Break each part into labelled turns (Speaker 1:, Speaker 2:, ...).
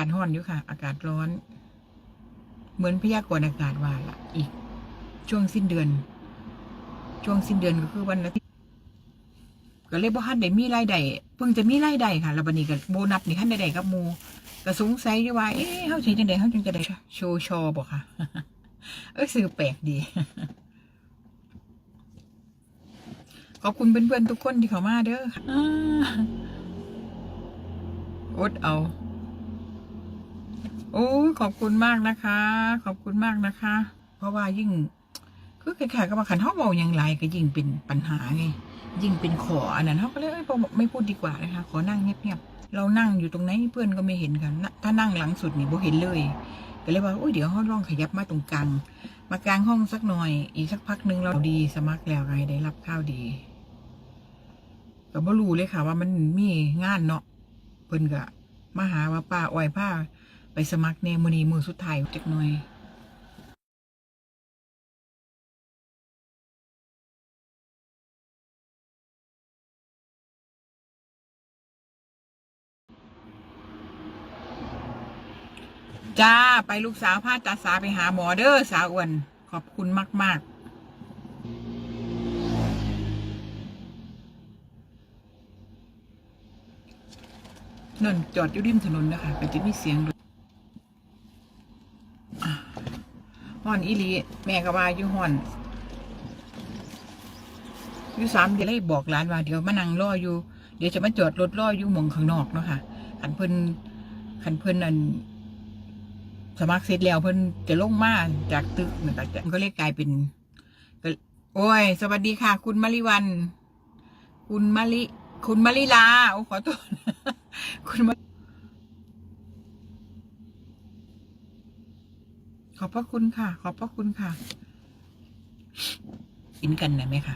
Speaker 1: าศร้อนอยู่ค่ะ อากาศร้อน เหมือนพยากรณ์อากาศว่าละอีก ช่วงสิ้นเดือน ช่วงสิ้นเดือนก็คือวันอาทิตย์ก็เลยบ่ทันได้มีรายได้เพิ่งจะมีรายได้ค่ะแล้วบัดนี้ก็โบนัสนี่ทันได้ได้กับหมู่ก็สงสัยอยู่ว่าเอ๊ะเฮาสิจังได๋เฮาจึงจะได้โชว์ชอบ่ค่ะเออสื่อแปลกดี ขอบคุณเพื่อนๆทุกคนที่เข้ามาเด้ออ่าอดเอา โอ้ยขอบคุณมากนะคะ ขอบคุณมากนะคะ เพราะว่ายิ่ง คือคล้ายๆกับว่าขันเฮาเบาอย่างไรก็ยิ่งเป็นปัญหาไงยิ่งเป็นขออันนั้นเขาก็เลยเอ้ยบ่ไม่พูดดีกว่านะคะ ขอนั่งเงียบๆเรานั่งอยู่ตรงไหนเพื่อนก็ไม่เห็นกันถ้านั่งหลังสุดนี่บ่เห็นเลยก็เลยว่าโอ้ยเดี๋ยวเขาลองขยับมาตรงกลางมากลางห้องสักหน่อย อีกสักพักนึงเราดีสมัครแล้วไงได้รับข้าวดีก็บ่รู้เลยค่ะ ว่ามันมีงานเนาะเพิ่นก็มาหาว่าป้าอ้อยผ้า ไปสมัครเนมือนีมือสุดท้ายจักหน่อยจ้า ไปลูกสาวพาตาสาไปหาหมอเด้อสาวอ้วน ขอบคุณมาก ๆนั่นจอดอยู่ริมถนนนะคะก็จะมีเสียงรถอะ ฮ้อนอีลีแม่ก็ว่าอยู่ฮ้อนอยู่สามเดือนเลยบอกหลานว่าเดี๋ยวมานั่งรออยู่ เดี๋ยวจะมาจอดรถรออยู่มองข้างนอกเนาะค่ะขันเพิ่นขันเพิ่นนั่นสมัครเสร็จแล้วเพิ่นจะลงมาจากตึกนั่นก็จะมันก็เลยกกลายเป็นโอ้ย สวัสดีค่ะ คุณมาริวัน คุณมาริคุณมาริลาโอ้ขอโทษคุณมา ขอบพระคุณค่ะ ขอบพระคุณค่ะ กินกันได้ไหมคะ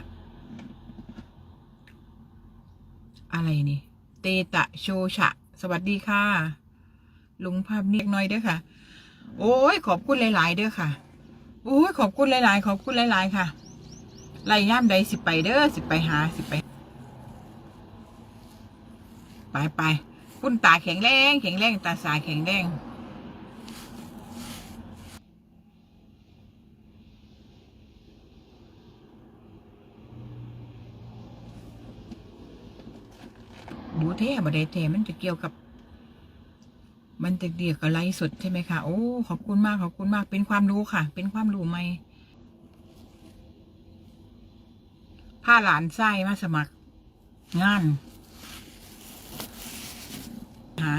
Speaker 1: อะไรนี่ เตตะโชชะ สวัสดีค่ะ ลุงภาพนิดหน่อยเด้อค่ะ โอ้ย ขอบคุณหลาย ๆ เด้อค่ะ โอ้ย ขอบคุณหลาย ๆ ขอบคุณหลาย ๆ ค่ะไล่ย่ามใดสิไปเด้อสิไปหาสิไป ไปไปคุณตาแข็งแรง แข็งแรง ตาสายแข็งแรง บูเท่บไดเทมันจะเกี่ยวกับ มันจะเกี่ยวกับไลฟ์สดใช่ไหมคะโอ้ขอบคุณมากขอบคุณมากเป็นความรู้ค่ะ เป็นความรู้ใหม่ผ้าหลานไส้มาสมัคร งานหา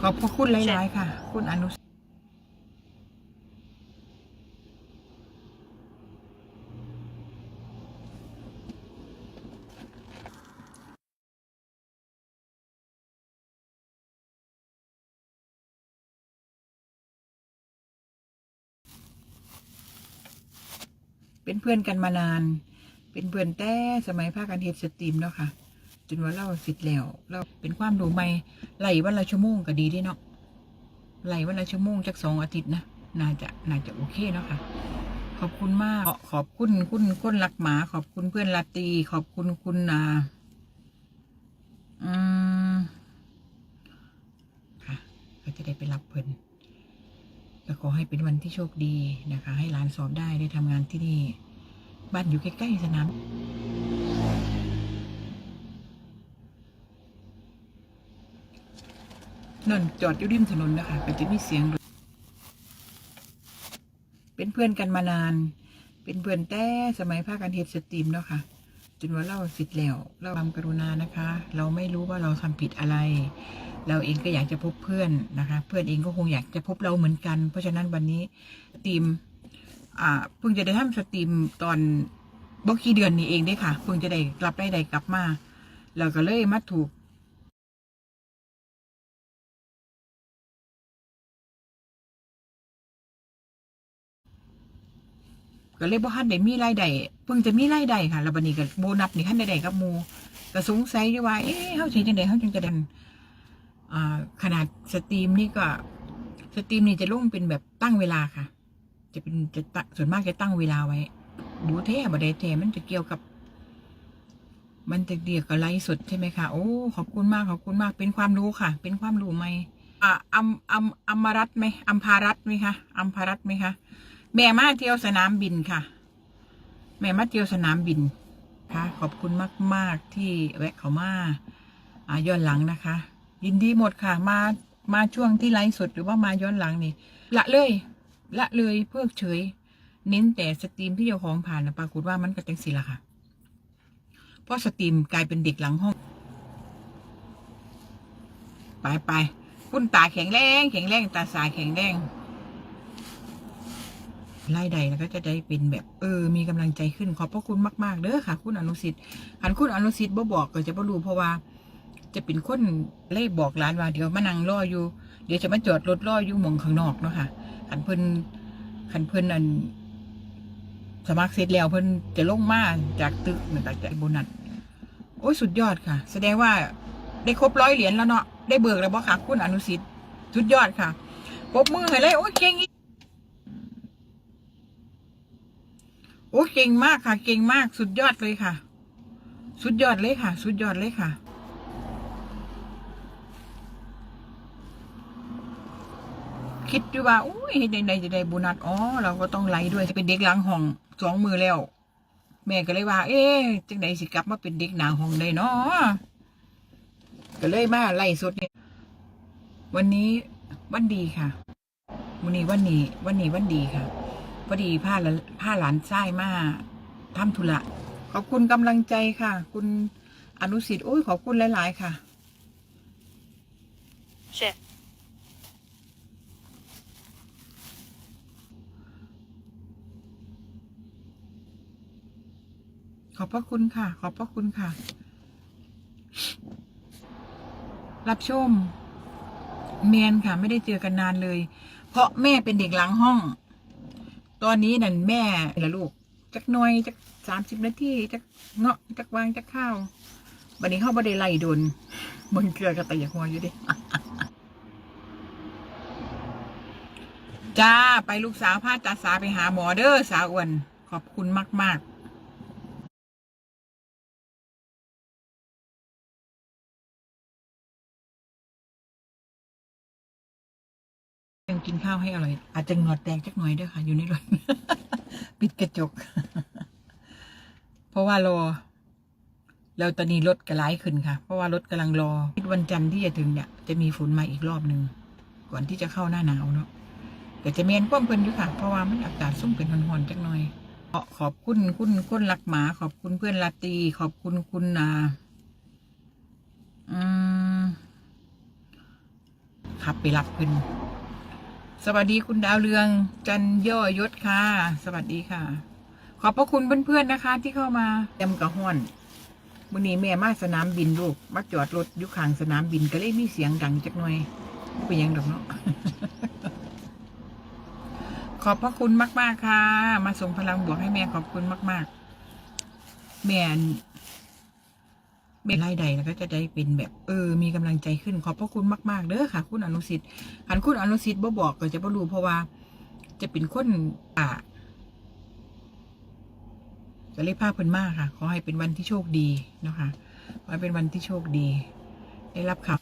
Speaker 1: ขอบพระคุณหลาย ๆ ค่ะ คุณอนุ เป็นเพื่อนกันมานาน เป็นเพื่อนแต่สมัยภาคการเฮ็ดสตรีมเนาะค่ะ จนว่าเราเสร็จแล้วเราเป็นความรู้ใหม่ไหลวันละชั่วโมงก็ดีด้เนาะไหลวันละชั่วโมงจากสองอาทิตย์นะน่าจะน่าจะโอเคเนาะค่ะ ขอบคุณมาก ขอขอบคุณคุณคนรักหมา ขอบคุณเพื่อนลาตี ขอบคุณคุณนาอืมค่ะก็จะได้ไปรับเพิ่น ก็ขอให้เป็นวันที่โชคดีนะคะ ให้หลานสอบได้ได้ทำงานที่นี่ บ้านอยู่ใกล้ๆสนามนั่นจอดอยู่ริมถนนนะคะก็จะมีเสียง เป็นเพื่อนกันมานาน เป็นเพื่อนแต่สมัยภาคการเฮ็ดสตรีมเนาะค่ะ จนว่าเราสิทธิ์แล้วเราความกรุณานะคะ เราไม่รู้ว่าเราทำผิดอะไร เราเองก็อยากจะพบเพื่อนนะคะ เพื่อนเองก็คงอยากจะพบเราเหมือนกัน เพราะฉะนั้นวันนี้สตรีมอ่าเพิ่งจะได้ทำสตรีมตอนบกี่เดือนนี้เองได้ค่ะ เพิ่งจะได้กลับได้ได้กลับมาเราก็เลยมาถูก ก็เลยบ่ทันได้มีรายได้เพิ่งจะมีรายได้ค่ะแล้วบัดนี้ก็โบนัสนี่ทันได้ได้กับหมู่ก็สงสัยอยู่ว่าเอ๊ะเฮาสิจังได๋เฮาจึงจะได้อ่าขนาดสตรีมนี่ก็สตรีมนี่จะลงเป็นแบบตั้งเวลาค่ะ จะเป็นจะตั้งส่วนมากจะตั้งเวลาไว้ ดูเท่บ่ได้เท่มันจะเกี่ยวกับ มันจะเดียกกับไลฟ์สดใช่ไหมคะโอ้ขอบคุณมากขอบคุณมากเป็นความรู้ค่ะ เป็นความรู้ไหมอ่าอัมอัมอัมรัตไหมอัมพารัตไหมคะอัมพารัตไหมคะ แม่มาเที่ยวสนามบินค่ะ แม่มาเที่ยวสนามบินค่ะ ขอบคุณมาก ๆ ที่แวะเขามาอ่าย้อนหลังนะคะ ยินดีหมดค่ะ มามาช่วงที่ไลฟ์สดหรือว่ามาย้อนหลังนี่ ละเลย ละเลยเพิกเฉย เน้นแต่สตรีมที่เจ้าของผ่านนะปรากฏว่ามันก็จังสิละค่ะเพราะสตรีมกลายเป็นเด็กหลังห้อง ไปไปคุณตาแข็งแรง แข็งแรงตาสายแข็งแรง ไล่ใดแล้วก็จะได้เป็นแบบเออ มีกำลังใจขึ้นขอบพระคุณมาก ๆเด้อค่ะ คุณอนุสิทธิ์หันคุณอนุสิทธิ์บ่บอกก็จะบ่รู้เพราะว่า จะเป็นคนเล่บอกร้านว่าเดี๋ยวมานั่งรออยู่ เดี๋ยวจะมาจอดรถรออยู่มองข้างนอกเนาะค่ะขันเพิ่นขันเพิ่นอันสมัครเสร็จแล้วเพิ่นจะลงมาจากตึกเหมือนจากโบนัสโอ้ยสุดยอดค่ะ แสดงว่าได้ครบร้อยเหรียญแล้วเนาะได้เบิกแล้วบ่ค่ะคุณอนุสิทธิ์สุดยอดค่ะปบมือให้เลยโอ้ยเก่งอี โอ้เก่งมากค่ะ เก่งมากสุดยอดเลยค่ะ สุดยอดเลยค่ะ สุดยอดเลยค่ะ คิดอยู่ว่าอุ้ยในในจะได้โบนัสอ๋อเราก็ต้องไล่ด้วยเป็นเด็กหลังห้องสองมือแล้ว แม่ก็เลยว่า เอ๊ะจังไดสิกลับมาเป็นเด็กหนาห้องได้เนาะก็เลยมาไล่สุดเนี่ยวันนี้วันดีค่ะวันนี้วันนี้วันนี้วันดีค่ะ พอดีพาหลานพาหลานชายมาทำธุระขอบคุณกำลังใจค่ะ คุณอนุสิทธิ์โอ้ยขอบคุณหลาย ๆ ค่ะ
Speaker 2: Chef.
Speaker 1: ขอบพระคุณค่ะ ขอบพระคุณค่ะ รับชม เมียนค่ะ ไม่ได้เจอกันนานเลย เพราะแม่เป็นเด็กหลังห้อง ตอนนี้นั่นแม่ละลูกจักหน่อยจักสามสิบนาทีจักเงาะจักวางจักข้าวบันนี้เข้าบ่ไดไล่โดนบนเกลือกระต่ายหัวอยู่ดิจ้าไปลูกสาวพาตาสาไปหาหมอเด้อสาวอ้วนขอบคุณมาก ๆ กินข้าวให้อร่อย อาจจะหงอดแตกจักหน่อยด้วยค่ะ อยู่ในรถปิดกระจก เพราะว่ารอแล้วตอนนี้รถกระไล่ขึ้นค่ะ เพราะว่ารถกำลังรอวันจันทร์ที่จะถึงเนี่ยจะมีฝนมาอีกรอบหนึ่งก่อนที่จะเข้าหน้าหนาวเนาะแต่จะเมียนความเพิ่นอยู่ค่ะ เพราะว่ามันอากาศสุ่มเป็นหอนๆจักหน่อยขอขอบคุณคุณคนรักหมา ขอบคุณเพื่อนลาตี ขอบคุณคุณนาอืมขับไปรับเพิ่น สวัสดีคุณดาวเรืองจันย่อยศค่ะ สวัสดีค่ะ ขอบพระคุณเพื่อนๆนะคะ ที่เข้ามาเต็มกระห้อนวันนี้แม่มาสนามบินลูกมาจอดรถอยู่ข้างสนามบินก็เลยมีเสียงดังจักหน่อยเป็นยังดอกเนาะขอบพระคุณมาก ๆ ค่ะ มาส่งพลังบวกให้แม่ขอบคุณมาก ๆ แม่ นแม่ไล่ใดแล้วก็จะได้เป็นแบบเออ มีกำลังใจขึ้นขอบพระคุณมาก ๆเด้อค่ะ คุณอนุสิทธิ์หันคุณอนุสิทธิ์บ่บอกก็จะบ่รู้เพราะว่า จะเป็นคนอ่าจะเรียกภาพเพิ่นมากค่ะ ขอให้เป็นวันที่โชคดีเนาะคะขอให้เป็นวันที่โชคดี ได้รับขับ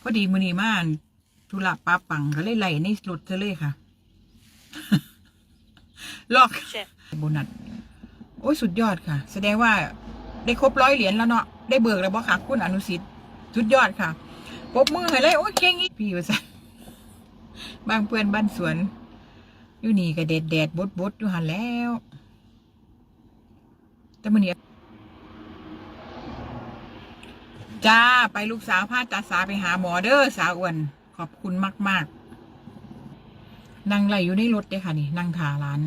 Speaker 1: พอดีมือนีมาธุระป้าปังก็เลยไล่ในรถเธอเลยค่ะลอก
Speaker 2: Chef.
Speaker 1: โบนัสโอ้ยสุดยอดค่ะ แสดงว่า ได้ครบร้อยเหรียญแล้วเนาะได้เบิกแล้วบ่ค่ะคุณอนุสิทธิ์สุดยอดค่ะปบมือให้เลยโอ้ยเก่งอีกพี่ว่าซะบางเพื่อนบ้านสวน อยู่นี่ก็แดดแดดบดบดอยู่หันแล้ว แต่มื้อนี้จ้าไปลูกสาวพาตาสาไปหาหมอเด้อสาวอ้วนขอบคุณมาก ๆนั่งไหลอยู่ในรถเลยค่ะนี่นั่งทาร้าน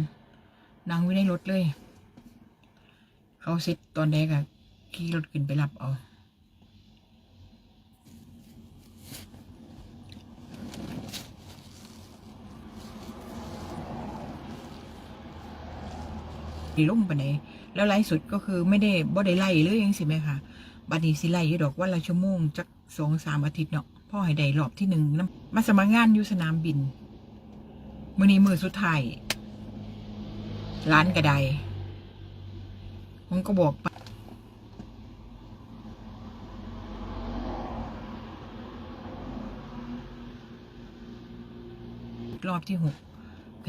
Speaker 1: นั่งอยู่ในรถเลย เขาเซ็ตตอนแรกอะขี่รถขึ้นไปรับเอาดีลุ่มไปไหนแล้วไล่สุดก็คือไม่ได้บ่ได้ไล่เลยยังสิแม่คะบัดนี้สิไล่ยู่ดอกวันละชั่วโมงจักสองสามอาทิตย์เนาะพ่อให้ได้รอบที่หนึ่งนะมาสมัครงานอยู่สนามบิน มือนี้มือสุดท้ายร้านกระได ผมก็บอกไปรอบที่หก